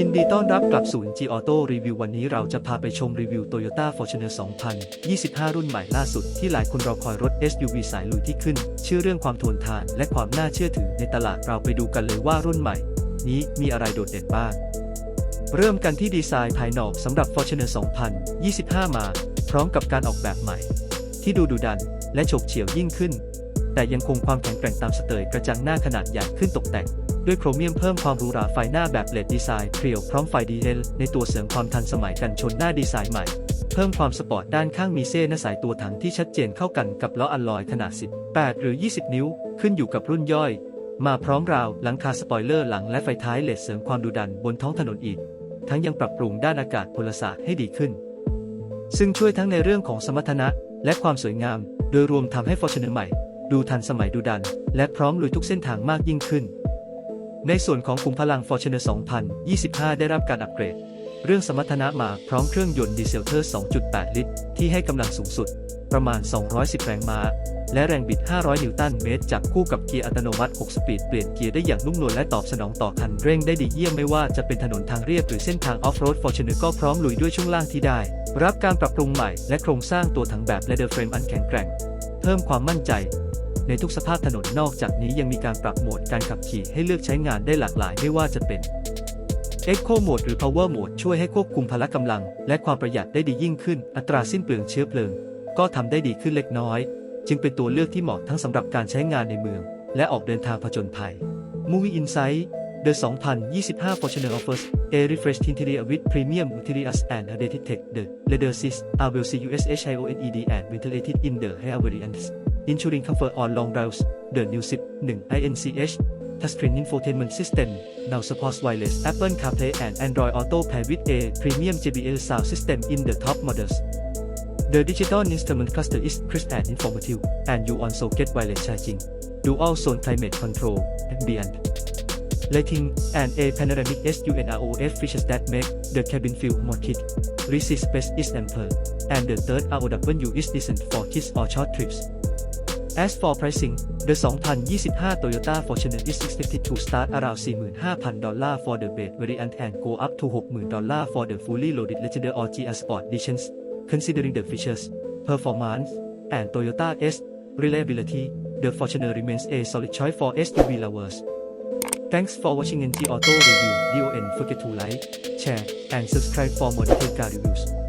ินดีต้อนรับกลับสู่ G Auto Review วันนี้เราจะพาไปชมรีวิว Toyota Fortuner 2025 รุ่นใหม่ล่าสุดที่หลายคนรอคอยรถ SUV สายลุยที่ขึ้น ชื่อเรื่องความทนทานและความน่าเชื่อถือในตลาดเราไปดูกันเลยว่ารุ่นใหม่ นี้มีอะไรโดดเด่นบ้าง เริ่มกันที่ดีไซน์ภายนอกสำหรับ Fortuner 2025 มา พร้อมกับการออกแบบใหม่ ที่ดูดุดันและฉบเฉี่ยวยิ่งขึ้น แต่ยังคงความแข็งแกร่งตามสเตยกระจังหน้าขนาดใหญ่ขึ้นตกแต่ง ด้วยโครเมียมเพิ่มความหรูหราไฟหน้าแบบเลดดีไซน์เพรียวพร้อมไฟดีเทลในตัวเสริมความทันสมัยกันชนหน้าดีไซน์ใหม่ เพิ่มความสปอร์ตด้านข้างมีเส้นสายตัวถังที่ชัดเจนเข้ากันกับล้ออัลลอยขนาด 18 หรือ 20 นิ้ว ขึ้นอยู่กับรุ่นย่อย มาพร้อมราวหลังคาสปอยเลอร์หลังและไฟท้ายเลดเสริมความดุดันบนท้องถนนอีก ทั้งยังปรับปรุงด้านอากาศพลศาสตร์ให้ดีขึ้น ซึ่งช่วยทั้งในเรื่องของสมรรถนะและความสวยงาม โดยรวมทำให้ Fortuner ใหม่ ดูทันสมัยดูดัน และพร้อมลุยทุกเส้นทางมากยิ่งขึ้น ในส่วนของขุมพลัง Fortuner 2025 ได้รับการอัปเกรด เรื่องสมรรถนะมาพร้อมเครื่องยนต์ดีเซลเทอร์ 2.8 ลิตร ที่ให้กำลังสูงสุด ประมาณ 210 แรงม้า และแรงบิด 500 นิวตันเมตร จับคู่กับเกียร์อัตโนมัติ 6 สปีด เปลี่ยนเกียร์ได้อย่างนุ่มนวลและตอบสนองต่อคันเร่งได้ดีเยี่ยมไม่ว่าจะเป็นถนนทางเรียบหรือเส้นทางออฟโรด Fortuner ก็พร้อมลุยด้วยช่วงล่างที่ได้ รับการปรับปรุงใหม่ และโครงสร้างตัวถังแบบเลเดอร์เฟรมอันแข็งแกร่ง เพิ่มความมั่นใจ ในทุกสภาพถนนนอกจากนี้ยังมีการปรับโหมดการขับขี่ให้เลือกใช้งานได้หลากหลายไม่ว่าจะเป็น Eco Mode หรือ Power Mode ช่วยให้ควบคุมพละกำลัง และความประหยัดได้ดียิ่งขึ้น อัตราสิ้นเปลืองเชื้อเพลิง ก็ทำได้ดีขึ้นเล็กน้อย จึงเป็นตัวเลือกที่เหมาะทั้งสำหรับการใช้งานในเมือง และออกเดินทางผจญภัย Movie Insight The 2025 Fortuner offers a refreshed interior with premium interiors and updated tech. The leather seats are well CUSHIONED and ventilated in the higher variants, ensuring comfort on long drives. The new SIP 1 INCH touchscreen infotainment system now supports wireless Apple CarPlay and Android Auto pair with a premium JBL sound system in the top models. The digital instrument cluster is crisp and informative, and you also get wireless charging, dual zone climate control, ambient lighting, and a panoramic SUNROF features that make the cabin feel more kid. Receipt space is ample, and the third ROW is decent for kids or short trips. As for pricing, the 2025 Toyota Fortuner is expected to start around 45,000 dollar for the base variant and go up to 60,000 dollar for the fully loaded Legender or GR Sport editions. Considering the features, performance, and Toyota's reliability, the Fortuner remains a solid choice for SUV lovers. Thanks for watching NG Auto Review. Don't forget to like, share, and subscribe for more detailed car reviews.